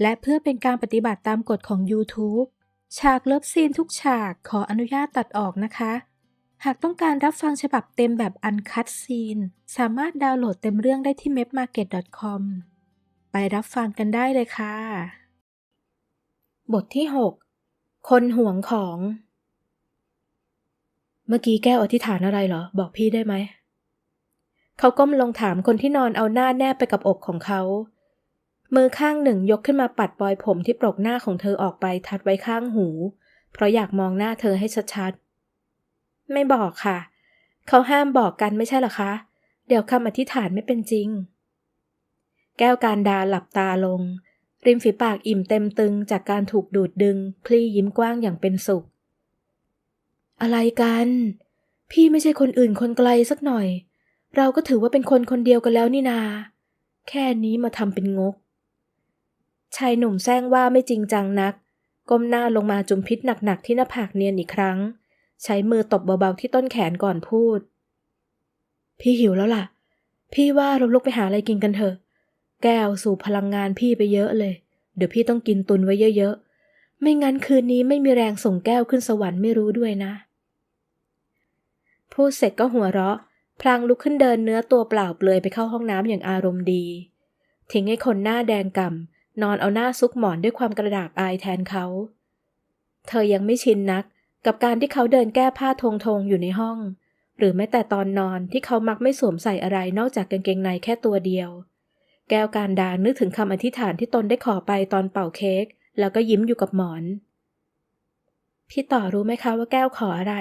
และเพื่อเป็นการปฏิบัติตามกฎของ YouTube ฉากเลิฟซีนทุกฉากขออนุญาตตัดออกนะคะ หากต้องการรับฟังฉบับเต็มแบบอันคัดซีน สามารถดาวน์โหลดเต็มเรื่องได้ที่ mepmarket.com ไปรับฟังกันได้เลยค่ะ บทที่ 6 คนห่วงของ เมื่อกี้แก้วอธิษฐานอะไรเหรอ บอกพี่ได้ไหม เขาก้มลงถามคนที่นอนเอาหน้าแนบไปกับอกของเขา มือข้างหนึ่งยกขึ้นมาปัดปลอยผมที่ปลกหน้าของเธอออกไปทัดไว้ข้างหู เพราะอยากมองหน้าเธอให้ชัดๆ ไม่บอกค่ะ เขาห้ามบอกกันไม่ใช่หรอคะ เดี๋ยวคำอธิษฐานไม่เป็นจริง แก้วการดาหลับตาลง ริมฝีปากอิ่มเต็มตึงจากการถูกดูดดึงคลี่ยิ้มกว้างอย่างเป็นสุข อะไรกัน พี่ไม่ใช่คนอื่นคนไกลสักหน่อย เราก็ถือว่าเป็นคนคนเดียวกันแล้วนี่นา แค่นี้มาทำเป็นงก ชายหนุ่มแซงว่าไม่จริงจังนัก ก้มหน้าลงมาจุมพิษหนักๆที่หน้าผากเนียนอีกครั้ง ใช้มือตบเบาๆที่ต้นแขนก่อนพูด พี่หิวแล้วล่ะ พี่ว่าเราลุกไปหาอะไรกินกันเถอะ แก้วสู่พลังงานพี่ไปเยอะเลย เดี๋ยวพี่ต้องกินตุนไว้เยอะๆ ไม่งั้นคืนนี้ไม่มีแรงส่งแก้วขึ้นสวรรค์ไม่รู้ด้วยนะ พูดเสร็จก็หัวเราะ พลางลุกขึ้นเดินเนื้อตัวเปล่าเปลือยไปเข้าห้องน้ำอย่างอารมณ์ดี ทิ้งให้คนหน้าแดงก่ำ นอนเอาหน้าซุกหมอนด้วยความกระดากอายแทนเขา เธอยังไม่ชินนักกับการที่เขาเดินแก้ผ้าทงทงอยู่ในห้อง หรือแม้แต่ตอนนอนที่เขามักไม่สวมใส่อะไรนอกจากกางเกงในแค่ตัวเดียว แก้วการดานึกถึงคำอธิษฐานที่ตนได้ขอไปตอนเป่าเค้กแล้วก็ยิ้มอยู่กับหมอน พี่ต่อรู้ไหมคะว่าแก้วขออะไร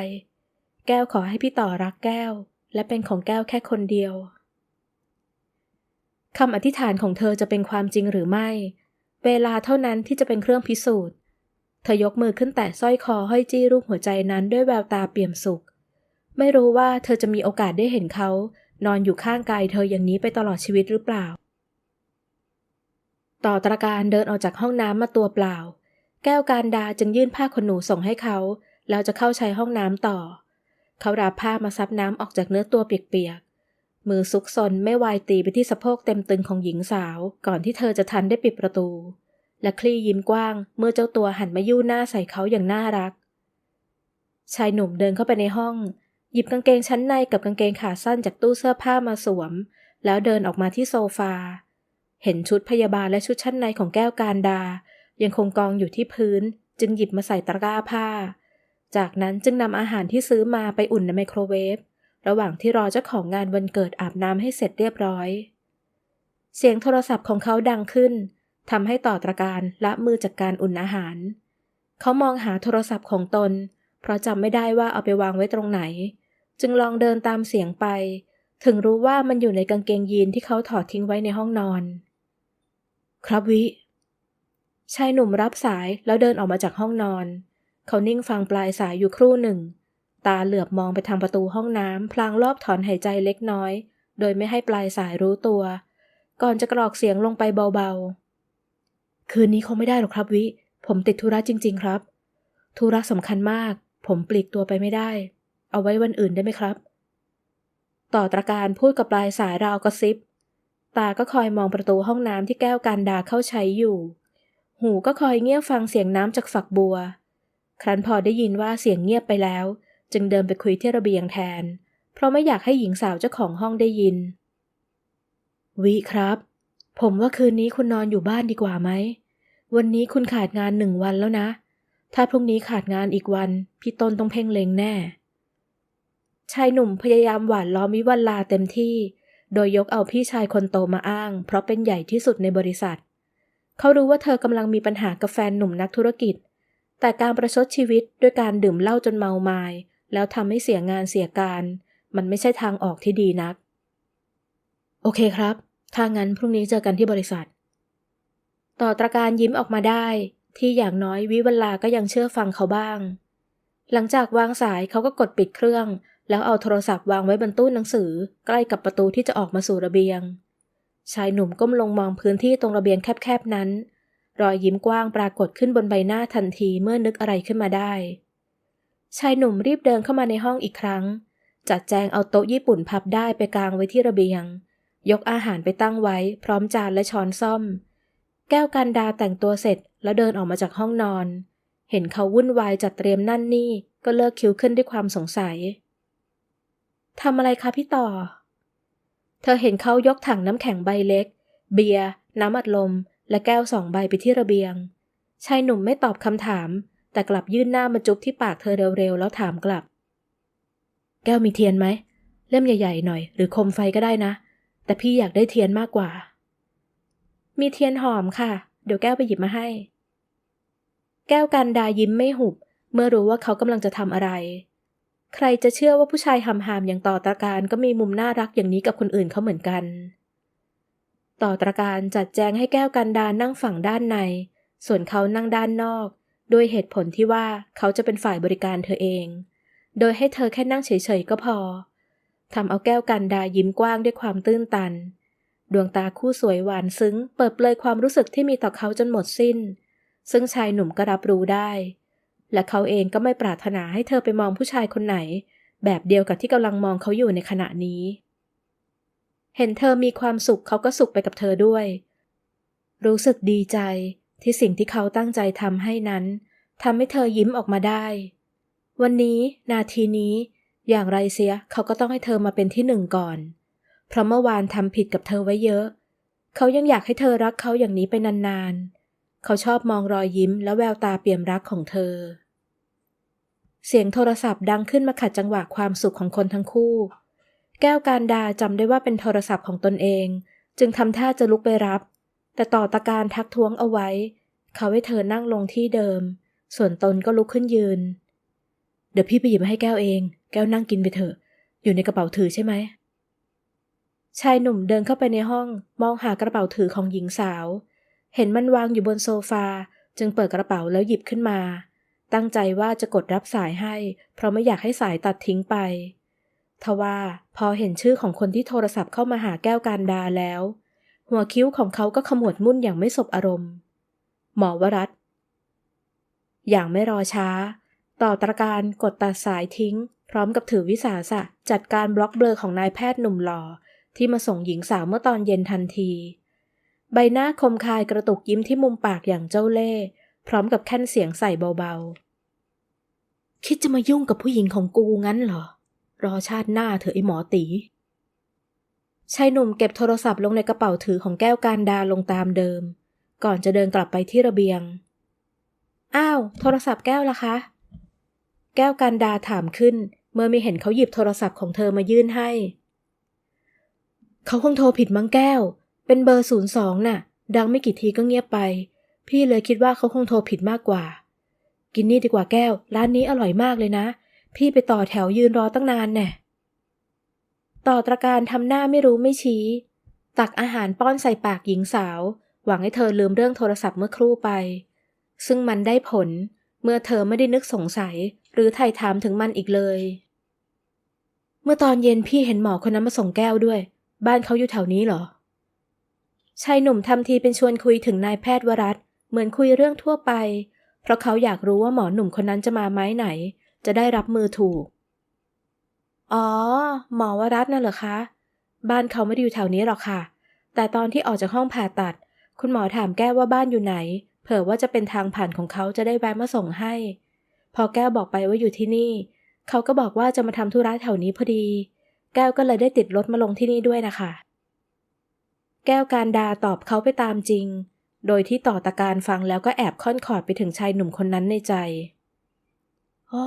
แก้วขอให้พี่ต่อรักแก้ว และเป็นของแก้วแค่คนเดียวคำอธิษฐานของเธอจะเป็นความจริงหรือไม่ เวลาเท่านั้นที่จะเป็นเครื่องพิสูจน์ เธอยกมือขึ้นแตะสร้อยคอห้อยจี้รูปหัวใจนั้นด้วยแววตาเปี่ยมสุข ไม่รู้ว่าเธอจะมีโอกาสได้เห็นเขา นอนอยู่ข้างกายเธออย่างนี้ไปตลอดชีวิตหรือเปล่า ต่อตระการเดินออกจากห้องน้ำมาตัวเปล่า แก้วการดาจึงยื่นผ้าขนหนูส่งให้เขาแล้วจะเข้าใช้ห้องน้ำต่อ เขารับผ้ามาซับน้ำออกจากเนื้อตัวเปียก มือซุกซนไม่วายตีไปที่สะโพกเต็มตึงของหญิงสาว ก่อนที่เธอจะทันได้ปิดประตู และคลี่ยิ้มกว้าง เมื่อเจ้าตัวหันมายู่หน้าใส่เขาอย่างน่ารัก ชายหนุ่มเดินเข้าไปในห้อง หยิบกางเกงชั้นในกับกางเกงขาสั้นจากตู้เสื้อผ้ามาสวม แล้วเดินออกมาที่โซฟา เห็นชุดพยาบาลและชุดชั้นในของแก้วการดา ยังคงกองอยู่ที่พื้น จึงหยิบมาใส่ตะกร้าผ้า จากนั้นจึงนำอาหารที่ซื้อมาไปอุ่นในไมโครเวฟ ระหว่างที่รอเจ้าของงานวันเกิดอาบน้ำให้เสร็จเรียบร้อย เสียงโทรศัพท์ของเขาดังขึ้นทำให้ต่อตระการละมือจากการอุ่นอาหาร เขามองหาโทรศัพท์ของตน เพราะจำไม่ได้ว่าเอาไปวางไว้ตรงไหน จึงลองเดินตามเสียงไป ถึงรู้ว่ามันอยู่ในกางเกงยีนที่เขาถอดทิ้งไว้ในห้องนอน ครับวิ ชายหนุ่มรับสายแล้วเดินออกมาจากห้องนอน เขานิ่งฟังปลายสายอยู่ครู่หนึ่ง ตาเหลือบมองไปทางประตูห้องน้ำพลางรอบถอนหายใจเล็กน้อย โดยไม่ให้ปลายสายรู้ตัว ก่อนจะกรอกเสียงลงไปเบาๆ คืนนี้คงไม่ได้หรอกครับวิ ผมติดธุระจริง ๆ ครับ ธุระสำคัญมาก ผมปลีกตัวไปไม่ได้ เอาไว้วันอื่นได้ไหมครับ ต่อตระการพูดกับปลายสายราวกระซิบ ตาก็คอยมองประตูห้องน้ำที่แก้วการดาเข้าใช้อยู่ หูก็คอยเงี่ยฟังเสียงน้ำจากฝักบัว ครั้นพอได้ยินว่าเสียงเงียบไปแล้ว จึงเดินไปคุยที่ระเบียงแทน เพราะไม่อยากให้หญิงสาวเจ้าของห้องได้ยิน วิครับ ผมว่าคืนนี้คุณนอนอยู่บ้านดีกว่าไหม วันนี้คุณขาดงานหนึ่งวันแล้วนะ ถ้าพรุ่งนี้ขาดงานอีกวัน พี่ต้นต้องเพ่งเลงแน่ ชายหนุ่มพยายามหวานล้อมวิวัลลาเต็มที่ โดยยกเอาพี่ชายคนโตมาอ้าง เพราะเป็นใหญ่ที่สุดในบริษัท เขารู้ว่าเธอกำลังมีปัญหากับแฟนหนุ่มนักธุรกิจแต่การประชดชีวิตด้วยการดื่มเหล้าจนเมาไมา แล้วทำให้เสียงานเสียการ มันไม่ใช่ทางออกที่ดีนัก โอเคครับ ถ้างั้นพรุ่งนี้เจอกันที่บริษัท ต่อตระการยิ้มออกมาได้ ที่อย่างน้อยวิวลาก็ยังเชื่อฟังเขาบ้าง หลังจากวางสายเขาก็กดปิดเครื่อง แล้วเอาโทรศัพท์วางไว้บนตู้หนังสือ ใกล้กับประตูที่จะออกมาสู่ระเบียง ชายหนุ่มก้มลงมองพื้นที่ตรงระเบียงแคบๆนั้น รอยยิ้มกว้างปรากฏขึ้นบนใบหน้าทันทีเมื่อนึกอะไรขึ้นมาได้ ชายหนุ่มรีบเดินเข้ามาในห้องอีกครั้ง จัดแจงเอาโต๊ะญี่ปุ่นพับได้ไปกลางไว้ที่ระเบียง ยกอาหารไปตั้งไว้พร้อมจานและช้อนซ่อม แก้วกันดาแต่งตัวเสร็จแล้วเดินออกมาจากห้องนอน เห็นเขาวุ่นวายจัดเตรียมนั่นนี่ก็เลิกคิ้วขึ้นด้วยความสงสัยทำอะไรคะพี่ต่อ เธอเห็นเขายกถังน้ำแข็งใบเล็ก เบียร์น้ำอัดลม และแก้วสองใบไปที่ระเบียง ชายหนุ่มไม่ตอบคำถาม แต่กลับยื่นหน้ามาจุ๊บที่ปากเธอเร็วๆ แล้วถามกลับ แก้วมีเทียนไหม เล่มใหญ่ๆหน่อย หรือคมไฟก็ได้นะ แต่พี่อยากได้เทียนมากกว่า มีเทียนหอมค่ะ เดี๋ยวแก้วไปหยิบมาให้ แก้วกันดายิ้มไม่หุบ เมื่อรู้ว่าเขากำลังจะทำอะไร ใครจะเชื่อว่าผู้ชายหำหามอย่างต่อตรการก็มีมุมน่ารักอย่างนี้กับคนอื่นเขาเหมือนกัน ต่อตรการจัดแจงให้แก้วกันดานั่งฝั่งด้านใน ส่วนเขานั่งด้านนอก ด้วยเหตุผลที่ว่าเขาจะเป็นฝ่ายบริการเธอเอง โดยให้เธอแค่นั่งเฉยๆก็พอทำเอาแก้วกันดายิ้มกว้างด้วยความตื้นตัน ดวงตาคู่สวยหวานซึ้ง เปิดเปลยความรู้สึกที่มีต่อเขาจนหมดสิ้น ซึ่งชายหนุ่มก็รับรู้ได้ และเขาเองก็ไม่ปรารถนาให้เธอไปมองผู้ชายคนไหน แบบเดียวกับที่กำลังมองเขาอยู่ในขณะนี้ เห็นเธอมีความสุขเขาก็สุขไปกับเธอด้วย รู้สึกดีใจ ที่สิ่งที่เขาตั้งใจทำให้นั้นทำให้เธอยิ้มออกมาได้ วันนี้นาทีนี้ อย่างไรเสียเขาก็ต้องให้เธอมาเป็นที่หนึ่งก่อน เพราะเมื่อวานทำผิดกับเธอไว้เยอะ เขายังอยากให้เธอรักเขาอย่างนี้ไปนานๆ เขาชอบมองรอยยิ้มและแววตาเปี่ยมรักของเธอ เสียงโทรศัพท์ดังขึ้นมาขัดจังหวะความสุขของคนทั้งคู่ แก้วการดาจำได้ว่าเป็นโทรศัพท์ของตนเอง จึงทำท่าจะลุกไปรับ แต่ต่อตะการทักท้วงเอาไว้ เขาให้เธอนั่งลงที่เดิม ส่วนตนก็ลุกขึ้นยืน เดี๋ยวพี่ไปหยิบมาให้แก้วเอง แก้วนั่งกินไปเถอะ อยู่ในกระเป๋าถือใช่ไหม ชายหนุ่มเดินเข้าไปในห้องมองหากระเป๋าถือของหญิงสาว เห็นมันวางอยู่บนโซฟา จึงเปิดกระเป๋าแล้วหยิบขึ้นมา ตั้งใจว่าจะกดรับสายให้ เพราะไม่อยากให้สายตัดทิ้งไปทว่าพอเห็นชื่อของคนที่โทรศัพท์เข้ามาหาแก้วการดาแล้ว หัวคิ้วของเขาก็ขมวดมุ่นอย่างไม่สบอารมณ์ หมอวรัตอย่างไม่รอช้า ต่อตรการกดตัดสายทิ้ง พร้อมกับถือวิสาสะจัดการบล็อกเบลอของนายแพทย์หนุ่มหล่อที่มาส่งหญิงสาวเมื่อตอนเย็นทันที ใบหน้าคมคายกระตุกยิ้มที่มุมปากอย่างเจ้าเล่ห์พร้อมกับแค่นเสียงใส่เบาๆ คิดจะมายุ่งกับผู้หญิงของกูงั้นเหรอ รอชาติหน้าเถอะไอหมอตี ชายหนุ่มเก็บโทรศัพท์ลงในกระเป๋าถือของแก้วการดาลงตามเดิม ก่อนจะเดินกลับไปที่ระเบียง อ้าว โทรศัพท์แก้วล่ะคะ แก้วการดาถามขึ้น เมื่อไม่เห็นเขาหยิบโทรศัพท์ของเธอมายื่นให้ เขาคงโทรผิดมั้งแก้ว เป็นเบอร์ศูนย์สองน่ะ ดังไม่กี่ทีก็เงียบไป พี่เลยคิดว่าเขาคงโทรผิดมากกว่า กินนี่ดีกว่าแก้ว ร้านนี้อร่อยมากเลยนะ พี่ไปต่อแถวยืนรอตั้งนานแน่ ต่อตรการทำหน้าไม่รู้ไม่ชี้ ตักอาหารป้อนใส่ปากหญิงสาว หวังให้เธอลืมเรื่องโทรศัพท์เมื่อครู่ไป ซึ่งมันได้ผลเมื่อเธอไม่ได้นึกสงสัย หรือไถ่ถามถึงมันอีกเลย เมื่อตอนเย็นพี่เห็นหมอคนนั้นมาส่งแก้วด้วย บ้านเขาอยู่แถวนี้เหรอชายหนุ่มทำทีเป็นชวนคุยถึงนายแพทย์วรัตเหมือนคุยเรื่องทั่วไป เพราะเขาอยากรู้ว่าหมอหนุ่มคนนั้นจะมาไม้ไหน จะได้รับมือถูก อ๋อ หมอวรัตน์น่ะเหรอคะ บ้านเขาไม่ได้อยู่แถวนี้หรอกค่ะ แต่ตอนที่ออกจากห้องผ่าตัด คุณหมอถามแก้วว่าบ้านอยู่ไหน เผื่อว่าจะเป็นทางผ่านของเขาจะได้แวะมาส่งให้ พอแก้วบอกไปว่าอยู่ที่นี่ เขาก็บอกว่าจะมาทำธุระแถวนี้พอดี แก้วก็เลยได้ติดรถมาลงที่นี่ด้วยนะคะ แก้วการดาตอบเขาไปตามจริง โดยที่ต่อตะการฟังแล้วก็แอบค่อนขอดไปถึงชายหนุ่มคนนั้นในใจ อ๋อ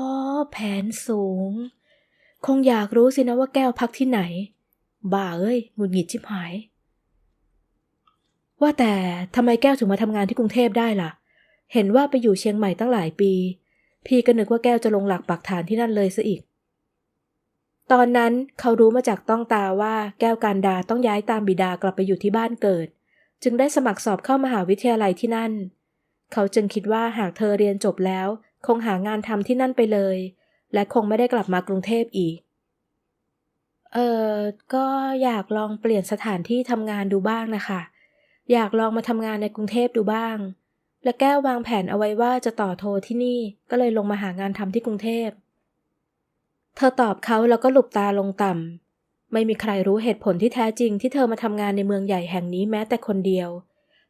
แผนสูง คงอยากรู้สินะว่าแก้วพักที่ไหน บ้าเอ้ยหงุดหงิดชิบหาย ว่าแต่ทำไมแก้วถึงมาทำงานที่กรุงเทพได้ล่ะ เห็นว่าไปอยู่เชียงใหม่ตั้งหลายปี พี่ก็นึกว่าแก้วจะลงหลักปักฐานที่นั่นเลยซะอีก ตอนนั้นเขารู้มาจากต้องตาว่าแก้วการดาต้องย้ายตามบิดากลับไปอยู่ที่บ้านเกิด จึงได้สมัครสอบเข้ามหาวิทยาลัยที่นั่น เขาจึงคิดว่าหากเธอเรียนจบแล้ว คงหางานทำที่นั่นไปเลย และคงไม่ได้กลับมากรุงเทพอีก เออก็อยากลองเปลี่ยนสถานที่ทำงานดูบ้างนะคะ อยากลองมาทำงานในกรุงเทพดูบ้าง และแก้ววางแผนเอาไว้ว่าจะต่อโทที่นี่ก็เลยลงมาหางานทำที่กรุงเทพ เธอตอบเขาแล้วก็หลบตาลงต่ำไม่มีใครรู้เหตุผลที่แท้จริงที่เธอมาทำงานในเมืองใหญ่แห่งนี้แม้แต่คนเดียว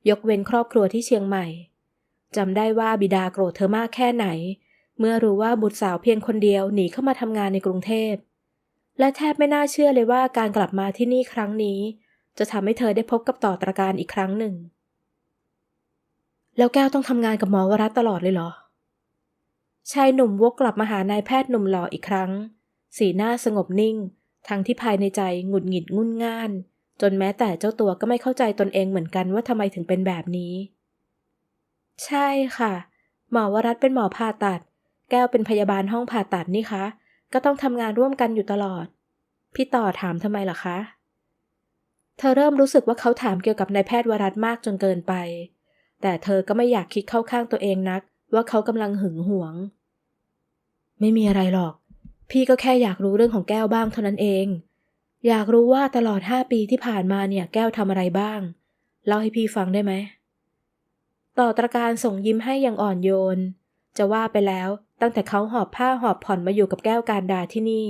ยกเว้นครอบครัวที่เชียงใหม่จำได้ว่าบิดาโกรธเธอมากแค่ไหน เมื่อรู้ว่าบุตรสาวเพียงคนเดียวหนีเข้ามาทำงานในกรุงเทพ และแทบไม่น่าเชื่อเลยว่าการกลับมาที่นี่ครั้งนี้ จะทำให้เธอได้พบกับต่อตรการอีกครั้งหนึ่ง แล้วแก้วต้องทำงานกับหมอวรัตตลอดเลยเหรอ ชายหนุ่มวกกลับมาหานายแพทย์หนุ่มหล่ออีกครั้ง สีหน้าสงบนิ่ง ทั้งที่ภายในใจหงุดหงิดงุนง่าน จนแม้แต่เจ้าตัวก็ไม่เข้าใจตนเองเหมือนกันว่าทำไมถึงเป็นแบบนี้ ใช่ค่ะ หมอวรัตเป็นหมอผ่าตัด แก้วเป็นพยาบาลห้องผ่าตัดนี่คะ ก็ต้องทำงานร่วมกันอยู่ตลอด พี่ต่อถามทำไมล่ะคะ เธอเริ่มรู้สึกว่าเขาถามเกี่ยวกับนายแพทย์วรัตมากจนเกินไป แต่เธอก็ไม่อยากคิดเข้าข้างตัวเองนัก ว่าเขากำลังหึงหวง ไม่มีอะไรหรอก พี่ก็แค่อยากรู้เรื่องของแก้วบ้างเท่านั้นเอง อยากรู้ว่าตลอดห้าปีที่ผ่านมาเนี่ยแก้วทำอะไรบ้าง เล่าให้พี่ฟังได้ไหมต่อตรการส่งยิ้มให้อย่างอ่อนโยน จะว่าไปแล้ว ตั้งแต่เขาหอบผ้าหอบผ่อนมาอยู่กับแก้วการดาที่นี่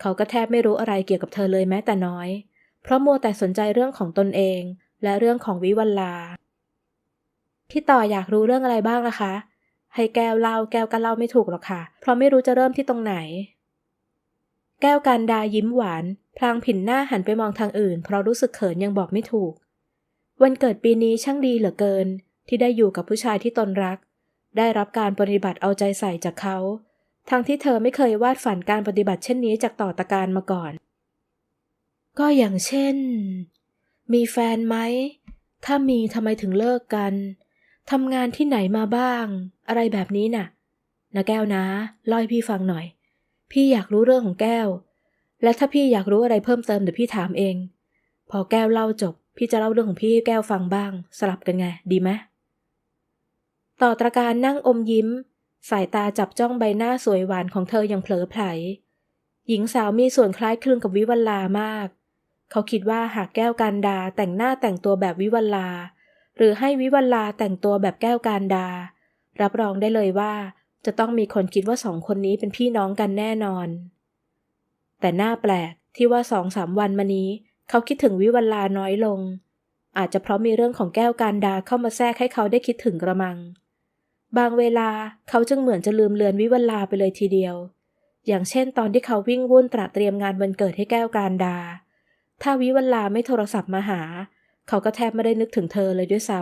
เขาก็แทบไม่รู้อะไรเกี่ยวกับเธอเลยแม้แต่น้อย เพราะมัวแต่สนใจเรื่องของตนเอง และเรื่องของวิวัลลา พี่ต่ออยากรู้เรื่องอะไรบ้างนะคะ ให้แก้วเล่าแก้วก็เล่าไม่ถูกหรอกค่ะ เพราะไม่รู้จะเริ่มที่ตรงไหน แก้วการดายิ้มหวาน พลางผินหน้าหันไปมองทางอื่น เพราะรู้สึกเขินยังบอกไม่ถูก วันเกิดปีนี้ช่างดีเหลือเกิน ที่ได้อยู่กับผู้ชายที่ตนรัก ได้รับการปฏิบัติเอาใจใส่จากเขา ทั้งที่เธอไม่เคยวาดฝันการปฏิบัติเช่นนี้จากต่อตะการมาก่อน ก็อย่างเช่น มีแฟนไหม ถ้ามีทำไมถึงเลิกกันทำงานที่ไหนมาบ้าง อะไรแบบนี้น่ะนะแก้วนะเล่าให้พี่ฟังหน่อย พี่อยากรู้เรื่องของแก้ว และถ้าพี่อยากรู้อะไรเพิ่มเติมเดี๋ยวพี่ถามเอง พอแก้วเล่าจบ พี่จะเล่าเรื่องของพี่ให้แก้วฟังบ้าง สลับกันไง ดีไหม ต่อตรการนั่งอมยิ้ม สายตาจับจ้องใบหน้าสวยหวานของเธออย่างเผลอไผล หญิงสาวมีส่วนคล้ายคลึงกับวิวัลลามาก เขาคิดว่าหากแก้วการดาแต่งหน้าแต่งตัวแบบวิวัลลา หรือให้วิวัลลาแต่งตัวแบบแก้วการดา รับรองได้เลยว่า จะต้องมีคนคิดว่าสองคนนี้เป็นพี่น้องกันแน่นอน แต่หน้าแปลกที่ว่าสองสามวันมานี้ เขาคิดถึงวิวัลลาน้อยลงอาจจะเพราะมีเรื่องของแก้วการดาเข้ามาแทรกให้เขาได้คิดถึงกระมัง บางเวลาเขาจึงเหมือนจะลืมเลือนวิวัลาไปเลยทีเดียว อย่างเช่นตอนที่เขาวิ่งวุ่นตระเตรียมงานวันเกิดให้แก้วการดา ถ้าวิวัลาไม่โทรศัพท์มาหา เขาก็แทบไม่ได้นึกถึงเธอเลยด้วยซ้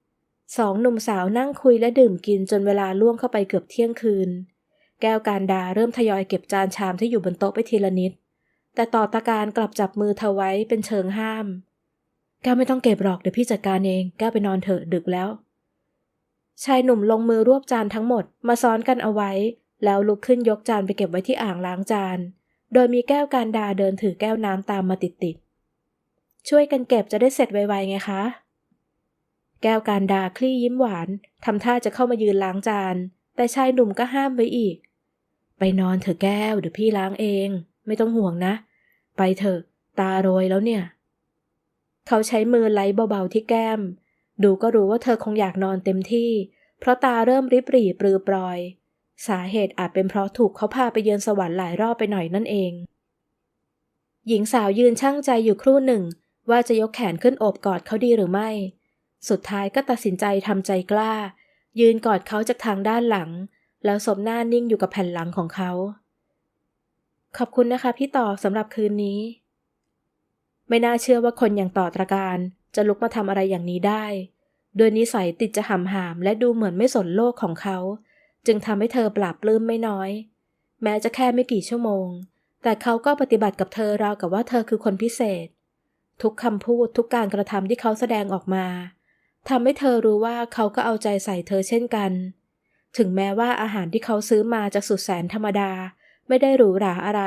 ำสองหนุ่มสาวนั่งคุยและดื่มกินจนเวลาล่วงเข้าไปเกือบเที่ยงคืน แก้วการดาเริ่มทยอยเก็บจานชามที่อยู่บนโต๊ะไปทีละนิด แต่ต่อตาการกลับจับมือเธอไว้เป็นเชิงห้าม แก้วไม่ต้องเก็บหรอกเดี๋ยวพี่จัดการเอง แก้วไปนอนเถอะดึกแล้ว ชายหนุ่มลงมือรวบจานทั้งหมดมาซ้อนกันเอาไว้ แล้วลุกขึ้นยกจานไปเก็บไว้ที่อ่างล้างจาน โดยมีแก้วการดาเดินถือแก้วน้ำตามมาติดๆ ช่วยกันเก็บจะได้เสร็จไวๆไงคะ แก้วการดาคลี่ยิ้มหวานทำท่าจะเข้ามายืนล้างจาน แต่ชายหนุ่มก็ห้ามไว้อีก ไปนอนเถอะแก้วเดี๋ยวพี่ล้างเอง ไม่ต้องห่วงนะ ไปเถอะตาโรยแล้วเนี่ย เขาใช้มือไล้เบาๆที่แก้ม ดูก็รู้ว่าเธอคงอยากนอนเต็มที่ เพราะตาเริ่มริบหรี่ปรือปรอย สาเหตุอาจเป็นเพราะถูกเขาพาไปเยือนสวรรค์หลายรอบไปหน่อยนั่นเอง หญิงสาวยืนช่างใจอยู่ครู่หนึ่ง ว่าจะยกแขนขึ้นโอบกอดเขาดีหรือไม่ สุดท้ายก็ตัดสินใจทำใจกล้า ยืนกอดเขาจากทางด้านหลัง แล้วสมหน้านิ่งอยู่กับแผ่นหลังของเขา ขอบคุณนะคะพี่ต่อสำหรับคืนนี้ ไม่น่าเชื่อว่าคนอย่างต่อตรการ จะลุกมาทำอะไรอย่างนี้ได้ โดยนิสัยติดจะหำหามและดูเหมือนไม่สนโลกของเขา จึงทำให้เธอปราบปลื้มไม่น้อย แม้จะแค่ไม่กี่ชั่วโมง แต่เขาก็ปฏิบัติกับเธอราวกับว่าเธอคือคนพิเศษ ทุกคำพูดทุกการกระทำที่เขาแสดงออกมาทำให้เธอรู้ว่าเขาก็เอาใจใส่เธอเช่นกัน ถึงแม้ว่าอาหารที่เขาซื้อมาจะสุดแสนธรรมดา ไม่ได้หรูหราอะไร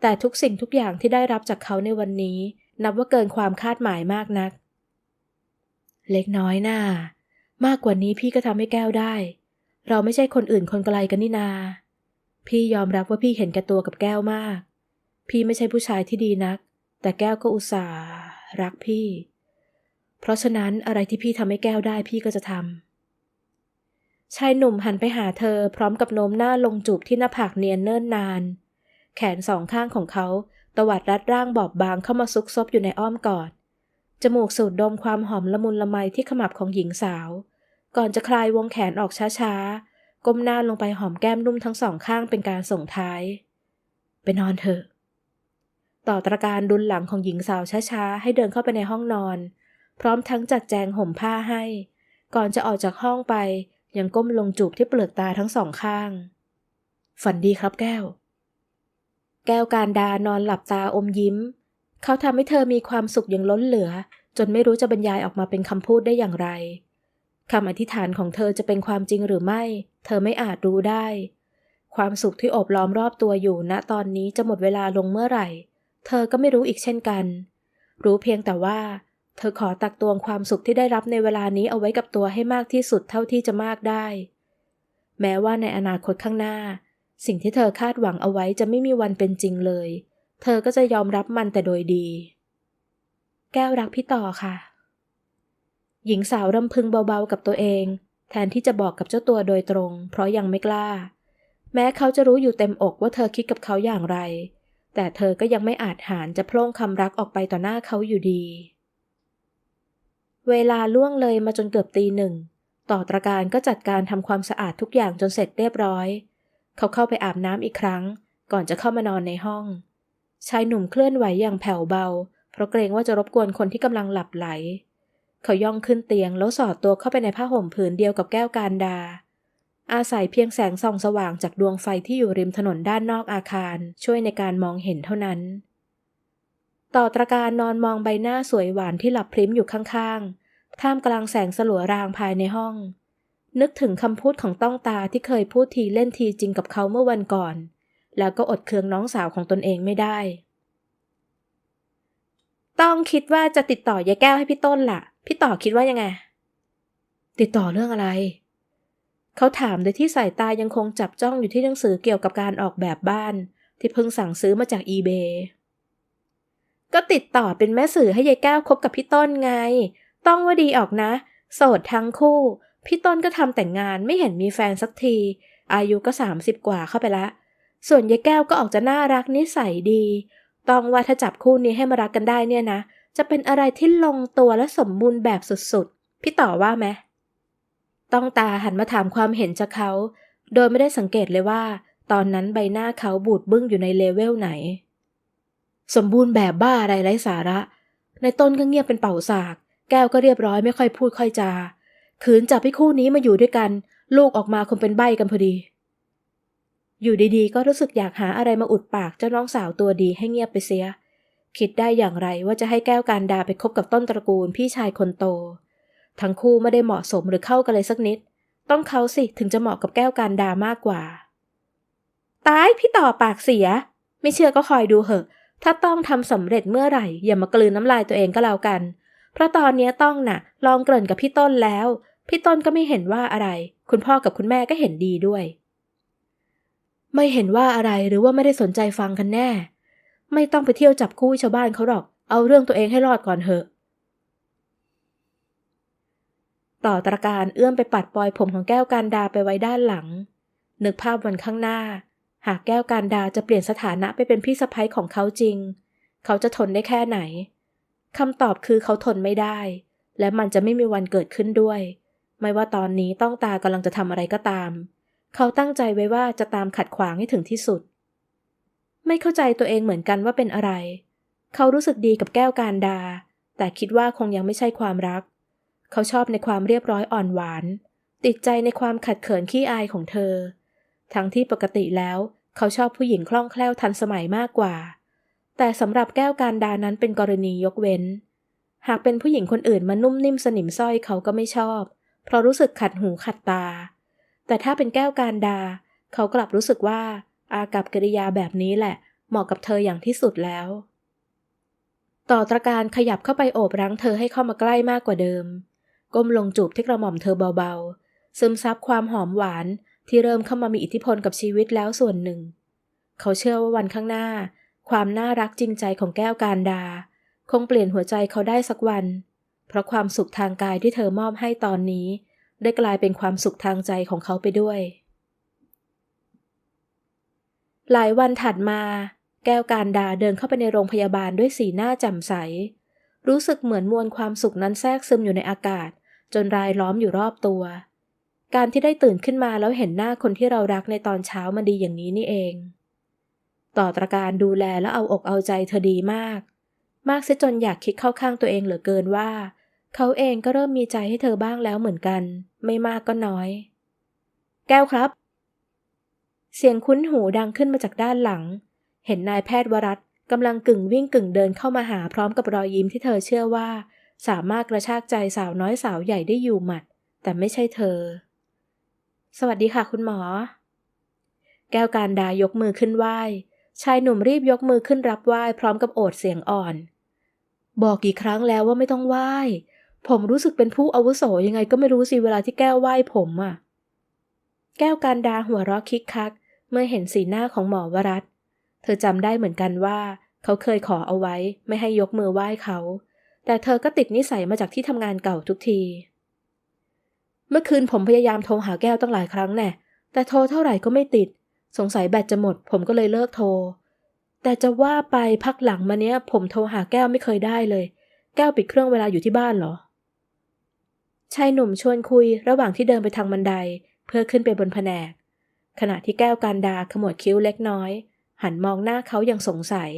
แต่ทุกสิ่งทุกอย่างที่ได้รับจากเขาในวันนี้ นับว่าเกินความคาดหมายมากนัก เล็กน้อยน่ามากกว่านี้พี่ก็ทำให้แก้วได้ เราไม่ใช่คนอื่นคนไกลกันนี่นา พี่ยอมรับว่าพี่เห็นแก่ตัวกับแก้วมาก พี่ไม่ใช่ผู้ชายที่ดีนัก แต่แก้วก็อุตส่าห์รักพี่ เพราะฉะนั้นอะไรที่พี่ทำให้แก้วได้พี่ก็จะทำชายหนุ่มหันไปหาเธอพร้อมกับโน้มหน้าลงจูบที่หน้าผากเนียนเนิ่นนาน แขนสองข้างของเขาตวัดรัดร่างบอบบางเข้ามาซุกซบอยู่ในอ้อมกอด จมูกสูดดมความหอมละมุนละไมที่ขมับของหญิงสาว ก่อนจะคลายวงแขนออกช้าๆ ก้มหน้าลงไปหอมแก้มนุ่มทั้งสองข้างเป็นการส่งท้าย ไปนอนเถอะ ต่อตรการดุลหลังของหญิงสาวช้าๆ ให้เดินเข้าไปในห้องนอน พร้อมทั้งจัดแจงห่มผ้าให้ ก่อนจะออกจากห้องไปยังก้มลงจูบที่เปลือกตาทั้งสองข้าง ฝันดีครับแก้ว แก้วการดานอนหลับตาอมยิ้ม เขาทำให้เธอมีความสุขอย่างล้นเหลือ จนไม่รู้จะบรรยายออกมาเป็นคำพูดได้อย่างไรคำอธิษฐานของเธอจะเป็นความจริงหรือไม่ เธอไม่อาจรู้ได้ ความสุขที่อบล้อมรอบตัวอยู่ณตอนนี้จะหมดเวลาลงเมื่อไหร่ เธอก็ไม่รู้อีกเช่นกัน รู้เพียงแต่ว่า เธอขอตักตวงความสุขที่ได้รับในเวลานี้เอาไว้กับตัวให้มากที่สุดเท่าที่จะมากได้ แม้ว่าในอนาคตข้างหน้า สิ่งที่เธอคาดหวังเอาไว้จะไม่มีวันเป็นจริงเลย เธอก็จะยอมรับมันแต่โดยดี แก้วรักพี่ต่อค่ะ หญิงสาวรำพึงเบาๆกับตัวเอง แทนที่จะบอกกับเจ้าตัวโดยตรง เพราะยังไม่กล้า แม้เขาจะรู้อยู่เต็มอกว่าเธอคิดกับเขาอย่างไร แต่เธอก็ยังไม่อาจหารจะพล่งคำรักออกไปต่อหน้าเขาอยู่ดี เวลาล่วงเลยมาจนเกือบตีหนึ่ง ต่อตรการก็จัดการทำความสะอาดทุกอย่างจนเสร็จเรียบร้อย เขาเข้าไปอาบน้ำอีกครั้ง ก่อนจะเข้ามานอนในห้อง ชายหนุ่มเคลื่อนไหวอย่างแผ่วเบา เพราะเกรงว่าจะรบกวนคนที่กำลังหลับไหล เขาย่องขึ้นเตียงแล้วสอดตัวเข้าไปในผ้าห่มผืนเดียวกับแก้วการดา อาศัยเพียงแสงส่องสว่างจากดวงไฟที่อยู่ริมถนนด้านนอกอาคาร ช่วยในการมองเห็นเท่านั้น ต่อตรการนอนมองใบหน้าสวยหวานที่หลับพริ้มอยู่ข้างๆ ท่ามกลางแสงสลัวรางภายในห้อง นึกถึงคำพูดของต้องตาที่เคยพูดทีเล่นทีจริงกับเขาเมื่อวันก่อน แล้วก็อดเคืองน้องสาวของตนเองไม่ได้ ต้องคิดว่าจะติดต่อยายแก้วให้พี่ต้นละ่ะ พี่ต่อคิดว่ายังไง ติดต่อเรื่องอะไร เขาถามโดยที่สายตายังคงจับจ้องอยู่ที่หนังสือเกี่ยวกับการออกแบบบ้าน ที่เพิ่งสั่งซื้อมาจากอีเบก็ติดต่อเป็นแม่สื่อให้ยายแก้วคบกับพี่ต้นไง ต้องว่าดีออกนะ โสดทั้งคู่ พี่ต้นก็ทำแต่งงานไม่เห็นมีแฟนสักที อายุก็สามสิบกว่าเข้าไปละ ส่วนยายแก้วก็ออกจะน่ารักนิสัยดี ต้องว่าถ้าจับคู่นี้ให้มารักกันได้เนี่ยนะ จะเป็นอะไรที่ลงตัวและสมบูรณ์แบบสุดๆ พี่ต่อว่าไหมต้องตาหันมาถามความเห็นจากเขา โดยไม่ได้สังเกตเลยว่า ตอนนั้นใบหน้าเขาบูดบึ้งอยู่ในเลเวลไหน สมบูรณ์แบบบ้าอะไรไร้สาระ ในต้นก็เงียบเป็นเป่าสาก แก้วก็เรียบร้อยไม่ค่อยพูดค่อยจา ขืนจับให้คู่นี้มาอยู่ด้วยกัน ลูกออกมาคงเป็นใบกันพอดี อยู่ดีๆ ก็รู้สึกอยากหาอะไรมาอุดปากเจ้าน้องสาวตัวดีให้เงียบไปเสีย คิดได้อย่างไรว่าจะให้แก้วการดาไปคบกับต้นตระกูลพี่ชายคนโต ทั้งคู่ไม่ได้เหมาะสมหรือเข้ากันเลยสักนิด ต้องเขาสิถึงจะเหมาะกับแก้วการดามากกว่า ตายพี่ต่อปากเสีย ไม่เชื่อก็คอยดูเหอะ ถ้าต้องทำสำเร็จเมื่อไหร่ อย่ามากลืนน้ำลายตัวเองก็แล้วกัน เพราะตอนนี้ต้องนะ่ะ ลองเกริ่นกับพี่ต้นแล้ว พี่ต้นก็ไม่เห็นว่าอะไร คุณพ่อกับคุณแม่ก็เห็นดีด้วย ไม่เห็นว่าอะไรหรือว่าไม่ได้สนใจฟังกันแน่ ไม่ต้องไปเที่ยวจับคู่ชาวบ้านเขาหรอก เอาเรื่องตัวเองให้รอดก่อนเถอะ ต่อตรการเอื้อมไปปัดปลอยผมของแก้วการดาไปไว้ด้านหลัง นึกภาพวันข้างหน้า หากแก้วการดาจะเปลี่ยนสถานะไปเป็นพี่สะพ้ยของเขาจริง เขาจะทนได้แค่ไหนคำตอบคือเขาทนไม่ได้ และมันจะไม่มีวันเกิดขึ้นด้วย ไม่ว่าตอนนี้ต้องตากำลังจะทำอะไรก็ตาม เขาตั้งใจไว้ว่าจะตามขัดขวางให้ถึงที่สุด ไม่เข้าใจตัวเองเหมือนกันว่าเป็นอะไร เขารู้สึกดีกับแก้วการดา แต่คิดว่าคงยังไม่ใช่ความรัก เขาชอบในความเรียบร้อยอ่อนหวาน ติดใจในความขัดเขินขี้อายของเธอ ทั้งที่ปกติแล้ว เขาชอบผู้หญิงคล่องแคล่วทันสมัยมากกว่า แต่สำหรับแก้วการดานั้นเป็นกรณียกเว้น หากเป็นผู้หญิงคนอื่นมานุ่มนิ่มสนิมสร้อยเขาก็ไม่ชอบ เพราะรู้สึกขัดหูขัดตา แต่ถ้าเป็นแก้วการดา เขากลับรู้สึกว่า อากับกิริยาแบบนี้แหละ เหมาะกับเธออย่างที่สุดแล้ว ต่อตรการขยับเข้าไปโอบรั้งเธอให้เข้ามาใกล้มากกว่าเดิม ก้มลงจูบที่กระหม่อมเธอเบาๆ ซึมซับความหอมหวานที่เริ่มเข้ามามีอิทธิพลกับชีวิตแล้วส่วนหนึ่ง เขาเชื่อว่าวันข้างหน้า ความน่ารักจริงใจของแก้วการดา คงเปลี่ยนหัวใจเขาได้สักวัน เพราะความสุขทางกายที่เธอมอบให้ตอนนี้ ได้กลายเป็นความสุขทางใจของเขาไปด้วย หลายวันถัดมา แก้วการดาเดินเข้าไปในโรงพยาบาลด้วยสีหน้าแจ่มใส รู้สึกเหมือนมวลความสุขนั้นแทรกซึมอยู่ในอากาศ จนรายล้อมอยู่รอบตัว การที่ได้ตื่นขึ้นมาแล้วเห็นหน้าคนที่เรารักในตอนเช้ามันดีอย่างนี้นี่เอง ต่อตรการดูแลและเอาอกเอาใจเธอดีมาก มากเสียจนอยากคิดเข้าข้างตัวเองเหลือเกินว่า เขาเองก็เริ่มมีใจให้เธอบ้างแล้วเหมือนกัน ไม่มากก็น้อย แก้วครับ เสียงคุ้นหูดังขึ้นมาจากด้านหลัง เห็นนายแพทย์วรัตกำลังกึ่งวิ่งกึ่งเดินเข้ามาหาพร้อมกับรอยยิ้มที่เธอเชื่อว่า สามารถกระชากใจสาวน้อยสาวใหญ่ได้อยู่หมัด แต่ไม่ใช่เธอ สวัสดีค่ะคุณหมอ แก้วการดายกมือขึ้นไหว้ชายหนุ่มรีบยกมือขึ้นรับไหว้พร้อมกับโอดเสียงอ่อน บอกกี่ครั้งแล้วว่าไม่ต้องไหว้ ผมรู้สึกเป็นผู้อาวุโสยังไงก็ไม่รู้สิเวลาที่แก้วไหว้ผมอะ่ะ แก้วการดาหัวเราะคิกคัก เมื่อเห็นสีหน้าของหมอวรัตเธอจำได้เหมือนกันว่า เขาเคยขอเอาไว้ไม่ให้ยกมือไหว้เขา แต่เธอก็ติดนิสัยมาจากที่ทำงานเก่าทุกที เมื่อคืนผมพยายามโทรหาแก้วตั้งหลายครั้งแน่แต่โทรเท่าไหร่ก็ไม่ติด สงสัยแบตจะหมด ผมก็เลยเลิกโทร แต่จะว่าไปพักหลังมาเนี้ย ผมโทรหาแก้วไม่เคยได้เลย แก้วปิดเครื่องเวลาอยู่ที่บ้านเหรอ ชายหนุ่มชวนคุยระหว่างที่เดินไปทางบันได เพื่อขึ้นไปบนแผนก ขณะที่แก้วการดาขมวดคิ้วเล็กน้อย หันมองหน้าเขาอย่างสงสัย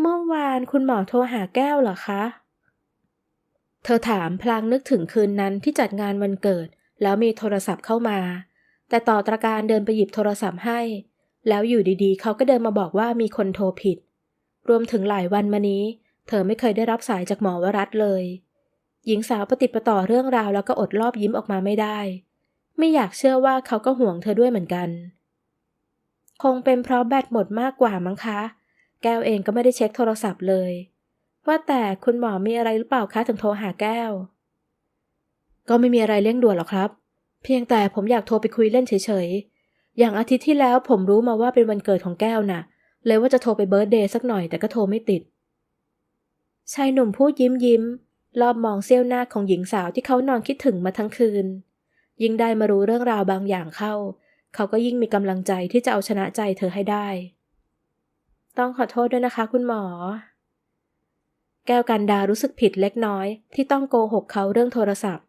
เมื่อวานคุณหมอโทรหาแก้วเหรอคะ เธอถามพลางนึกถึงคืนนั้นที่จัดงานวันเกิด แล้วมีโทรศัพท์เข้ามา แต่ต่อตรการเดินไปหยิบโทรศัพท์ให้ แล้วอยู่ดีๆ เขาก็เดินมาบอกว่ามีคนโทรผิด รวมถึงหลายวันมานี้ เธอไม่เคยได้รับสายจากหมอวรัตเลย หญิงสาวปฏิปต่อเรื่องราวแล้วก็อดรอบยิ้มออกมาไม่ได้ ไม่อยากเชื่อว่าเขาก็ห่วงเธอด้วยเหมือนกัน คงเป็นเพราะแบตหมดมากกว่ามั้งคะ แก้วเองก็ไม่ได้เช็คโทรศัพท์เลย ว่าแต่คุณหมอมีอะไรหรือเปล่าคะถึงโทรหาแก้ว ก็ไม่มีอะไรเร่งด่วนหรอกครับ เพียงแต่ผมอยากโทรไปคุยเล่นเฉยๆ อย่างอาทิตย์ที่แล้วผมรู้มาว่าเป็นวันเกิดของแก้วน่ะ เลยว่าจะโทรไปเบิร์ดเดย์สักหน่อยแต่ก็โทรไม่ติดชายหนุ่มพูดยิ้มยิ้ม รอบมองเสี้ยวหน้าของหญิงสาวที่เขานอนคิดถึงมาทั้งคืน ยิ่งได้มารู้เรื่องราวบางอย่างเข้า เขาก็ยิ่งมีกำลังใจที่จะเอาชนะใจเธอให้ได้ ต้องขอโทษด้วยนะคะ คุณหมอ แก้วกันดารู้สึกผิดเล็กน้อย ที่ต้องโกหกเขาเรื่องโทรศัพท์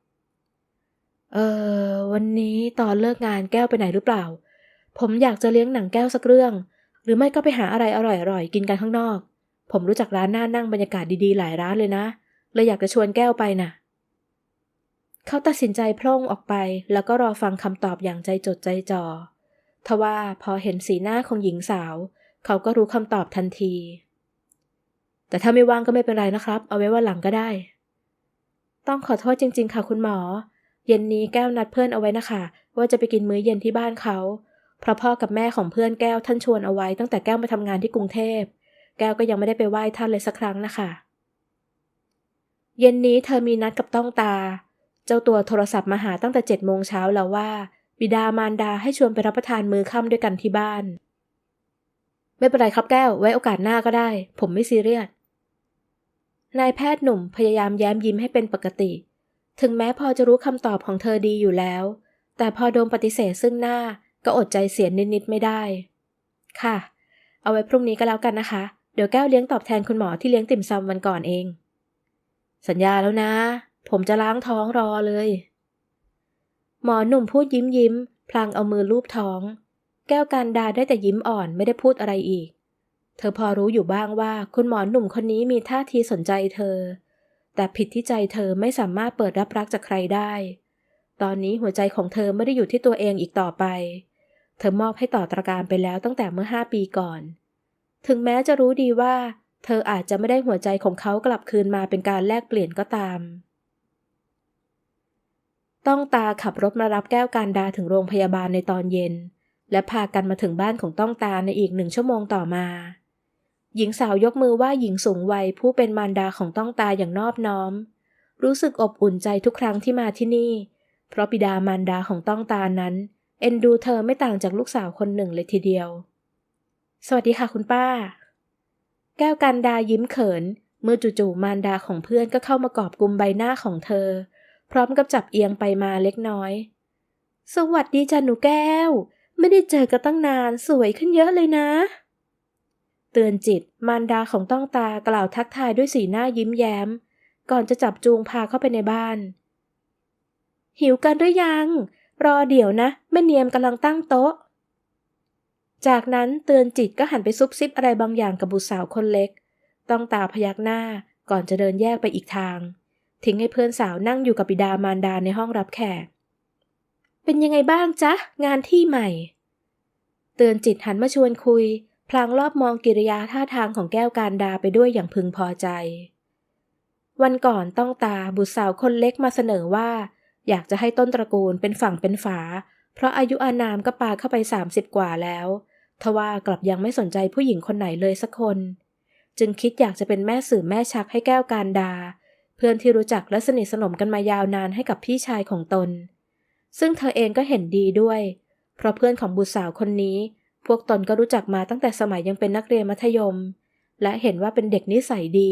เออวันนี้ตอนเลิกงานแก้วไปไหนหรือเปล่า ผมอยากจะเลี้ยงหนังแก้วสักเรื่อง หรือไม่ก็ไปหาอะไรอร่อยๆกินกันข้างนอก ผมรู้จักร้านน่านั่งบรรยากาศดีๆหลายร้านเลยนะเเลยอยากจะชวนแก้วไปนะ่ะ เขาตัดสินใจพล่งออกไป แล้วก็รอฟังคำตอบอย่างใจจดใจจ่อทว่าพอเห็นสีหน้าของหญิงสาว เขาก็รู้คำตอบทันที แต่ถ้าไม่ว่างก็ไม่เป็นไรนะครับ เอาไว้ว่าหลังก็ได้ ต้องขอโทษจริง ๆ ค่ะคุณหมอ เย็นนี้แก้วนัดเพื่อนเอาไว้นะคะ ว่าจะไปกินมื้อเย็นที่บ้านเขาเพราะพ่อกับแม่ของเพื่อนแก้วท่านชวนเอาไว้ตั้งแต่แก้วมาทำงานที่กรุงเทพ แก้วก็ยังไม่ได้ไปไหว้ท่านเลยสักครั้งนะคะ เย็นนี้เธอมีนัดกับต้องตา เจ้าตัวโทรศัพท์มาหาตั้งแต่เจ็ดโมงเช้าแล้วว่า บิดามารดาให้ชวนไปรับประทานมื้อค่ำด้วยกันที่บ้าน ไม่เป็นไรครับแก้ว ไว้โอกาสหน้าก็ได้ ผมไม่ซีเรียสนายแพทย์หนุ่มพยายามแย้มยิ้มให้เป็นปกติ ถึงแม้พอจะรู้คำตอบของเธอดีอยู่แล้ว แต่พอโดนปฏิเสธซึ่งหน้าก็อดใจเสียนิดๆไม่ได้ ค่ะ เอาไว้พรุ่งนี้ก็แล้วกันนะคะ เดี๋ยวแก้วเลี้ยงตอบแทนคุณหมอที่เลี้ยงติ่มซำวันก่อนเอง สัญญาแล้วนะ ผมจะล้างท้องรอเลย หมอหนุ่มพูดยิ้มยิ้ม พลางเอามือลูบท้อง แก้วการดาได้แต่ยิ้มอ่อนไม่ได้พูดอะไรอีก เธอพอรู้อยู่บ้างว่าคุณหมอหนุ่มคนนี้มีท่าทีสนใจเธอ แต่ผิดที่ใจเธอไม่สามารถเปิดรับรักจากใครได้ ตอนนี้หัวใจของเธอไม่ได้อยู่ที่ตัวเองอีกต่อไป เธอมอบให้ต่อตรการไปแล้วตั้งแต่เมื่อห้าปีก่อน ถึงแม้จะรู้ดีว่า เธออาจจะไม่ได้หัวใจของเขากลับคืนมาเป็นการแลกเปลี่ยนก็ตาม ต้องตาขับรถมารับแก้วการดาถึงโรงพยาบาลในตอนเย็น และพากันมาถึงบ้านของต้องตาในอีกหนึ่งชั่วโมงต่อมา หญิงสาวยกมือว่าหญิงสูงวัยผู้เป็นมารดาของต้องตาอย่างนอบน้อม รู้สึกอบอุ่นใจทุกครั้งที่มาที่นี่ เพราะบิดามารดาของต้องตานั้น เอ็นดูเธอไม่ต่างจากลูกสาวคนหนึ่งเลยทีเดียว สวัสดีค่ะคุณป้า แก้วกันดายิ้มเขิน เมื่อจู่ๆมารดาของเพื่อนก็เข้ามากอบกุมใบหน้าของเธอ พร้อมกับจับเอียงไปมาเล็กน้อย สวัสดีจ้ะหนูแก้ว ไม่ได้เจอกันตั้งนานสวยขึ้นเยอะเลยนะ เตือนจิตมารดาของต้องตากล่าวทักทายด้วยสีหน้ายิ้มแย้ม ก่อนจะจับจูงพาเข้าไปในบ้าน หิวกันหรือยัง รอเดี๋ยวนะแม่เนียมกำลังตั้งโต๊ะ จากนั้นเตือนจิตก็หันไปซุบซิบอะไรบางอย่างกับบุตรสาวคนเล็ก ต้องตาพยักหน้าก่อนจะเดินแยกไปอีกทาง ทิ้งให้เพื่อนสาวนั่งอยู่กับบิดามารดาในห้องรับแขก เป็นยังไงบ้างจ๊ะ งานที่ใหม่ เตือนจิตหันมาชวนคุย พลางรอบมองกิริยาท่าทางของแก้วการดาไปด้วยอย่างพึงพอใจ วันก่อนต้องตาบุตรสาวคนเล็กมาเสนอว่า อยากจะให้ต้นตระกูลเป็นฝั่งเป็นฝา เพราะอายุอานามก็ปาเข้าไป 30 กว่าแล้ว ทว่ากลับยังไม่สนใจผู้หญิงคนไหนเลยสักคน จึงคิดอยากจะเป็นแม่สื่อแม่ชักให้แก้วการดา เพื่อนที่รู้จักและสนิทสนมกันมายาวนานให้กับพี่ชายของตน ซึ่งเธอเองก็เห็นดีด้วย เพราะเพื่อนของบุตรสาวคนนี้ พวกตนก็รู้จักมาตั้งแต่สมัยยังเป็นนักเรียนมัธยม และเห็นว่าเป็นเด็กนิสัยดี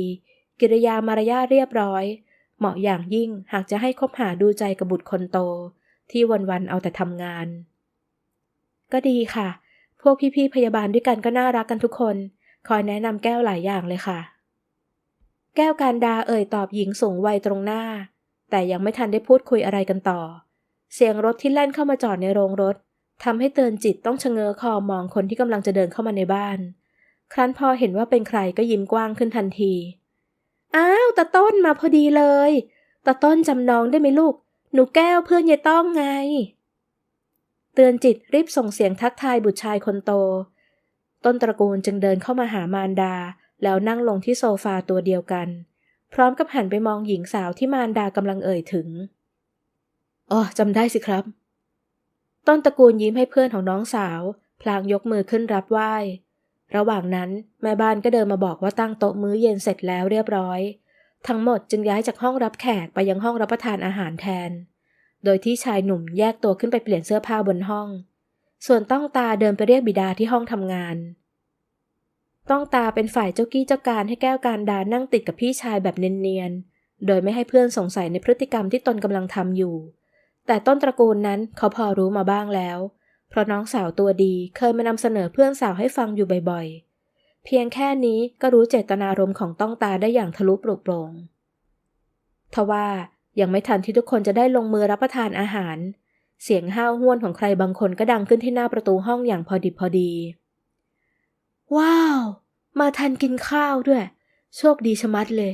กิริยามารยาทเรียบร้อย เหมาะอย่างยิ่งหากจะให้คบหาดูใจกับบุตรคนโต ที่วันๆเอาแต่ทำงาน ก็ดีค่ะ พวกพี่ๆพยาบาลด้วยกันก็น่ารักกันทุกคน คอยแนะนำแก้วหลายอย่างเลยค่ะ แก้วการดาเอ่ยตอบหญิงสูงวัยตรงหน้า แต่ยังไม่ทันได้พูดคุยอะไรกันต่อ เสียงรถที่แล่นเข้ามาจอดในโรงรถทำให้เตือนจิตต้องชะเง้อคอมองคนที่กำลังจะเดินเข้ามาในบ้าน ครั้นพอเห็นว่าเป็นใครก็ยิ้มกว้างขึ้นทันที อ้าวตาต้นมาพอดีเลยตาต้นจำน้องได้ไหมลูก หนูแก้วเพื่อนยายต้องไง เตือนจิตรีบส่งเสียงทักทายบุตรชายคนโต ต้นตระกูลจึงเดินเข้ามาหามารดา แล้วนั่งลงที่โซฟาตัวเดียวกัน พร้อมกับหันไปมองหญิงสาวที่มารดากำลังเอ่ยถึง อ๋อจำได้สิครับ ต้นตระกูลยิ้มให้เพื่อนของน้องสาว พลางยกมือขึ้นรับไหว้ ระหว่างนั้นแม่บ้านก็เดินมาบอกว่าตั้งโต๊ะมื้อเย็นเสร็จแล้วเรียบร้อย ทั้งหมดจึงย้ายจากห้องรับแขกไปยังห้องรับประทานอาหารแทน โดยที่ชายหนุ่มแยกตัวขึ้นไปเปลี่ยนเสื้อผ้าบนห้อง ส่วนต้องตาเดินไปเรียกบิดาที่ห้องทำงาน ต้องตาเป็นฝ่ายเจ้ากี้เจ้าการให้แก้วการดานั่งติดกับพี่ชายแบบเนียนๆ โดยไม่ให้เพื่อนสงสัยในพฤติกรรมที่ตนกำลังทำอยู่ แต่ต้นตระกูลนั้นเขาพอรู้มาบ้างแล้ว เพราะน้องสาวตัวดีเคยมานำเสนอเพื่อนสาวให้ฟังอยู่บ่อยๆ เพียงแค่นี้ก็รู้เจตนารมณ์ของต้องตาได้อย่างทะลุปลุกโปร่งทว่า ยังไม่ทันที่ทุกคนจะได้ลงมือรับประทานอาหาร เสียงห้าวห้วนของใครบางคนก็ดังขึ้นที่หน้าประตูห้องอย่างพอดิบพอดี ว้าว มาทันกินข้าวด้วย โชคดีชะมัดเลย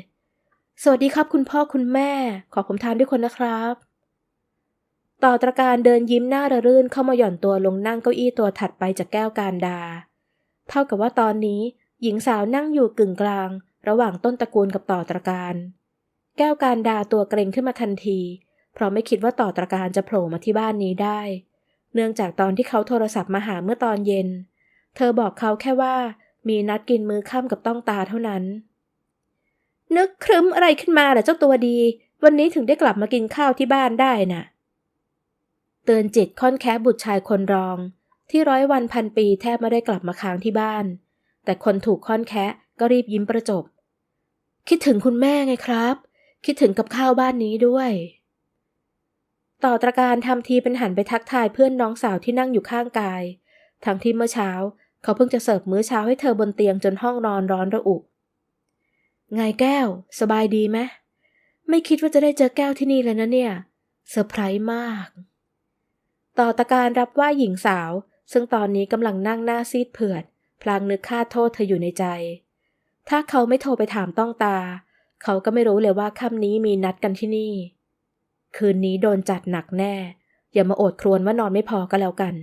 สวัสดีครับคุณพ่อคุณแม่ ขอผมทานด้วยคนนะครับ ต่อตระการเดินยิ้มหน้าระรื่นเข้ามาหย่อนตัวลงนั่งเก้าอี้ตัวถัดไปจากแก้วการดา เท่ากับว่าตอนนี้ หญิงสาวนั่งอยู่กึ่งกลาง ระหว่างต้นตระกูลกับต่อตระการ แก้วการดาตัวเกรงขึ้นมาทันที เพราะไม่คิดว่าต่อตระการจะโผล่มาที่บ้านนี้ได้ เนื่องจากตอนที่เขาโทรศัพท์มาหาเมื่อตอนเย็น เธอบอกเขาแค่ว่า มีนัดกินมื้อค่ำกับต้องตาเท่านั้น นึกครึ้มอะไรขึ้นมาเหรอเจ้าตัวดี วันนี้ถึงได้กลับมากินข้าวที่บ้านได้น่ะ เตือนจิตค่อนแค้บุตรชายคนรอง ที่ร้อยวันพันปีแทบไม่ได้กลับมาค้างที่บ้าน แต่คนถูกค่อนแคะก็รีบยิ้มประจบ คิดถึงคุณแม่ไงครับ คิดถึงกับข้าวบ้านนี้ด้วย ต่อตระการทำทีเป็นหันไปทักทายเพื่อนน้องสาวที่นั่งอยู่ข้างกาย ทั้งที่เมื่อเช้า เขาเพิ่งจะเสิร์ฟมื้อเช้าให้เธอบนเตียงจนห้องนอนร้อนระอุ ไงแก้ว สบายดีไหมไม่คิดว่าจะได้เจอแก้วที่นี่เลยนะเนี่ยเซอร์ไพรส์มาก ต่อตะการรับว่าหญิงสาว ซึ่งตอนนี้กำลังนั่งหน้าซีดเผือด พลางนึกค่าโทษเธออยู่ในใจ ถ้าเขาไม่โทรไปถามต้องตา เขาก็ไม่รู้เลยว่าค่ำนี้มีนัดกันที่นี่ คืนนี้โดนจัดหนักแน่ อย่ามาโอดครวญว่านอนไม่พอก็แล้วกัน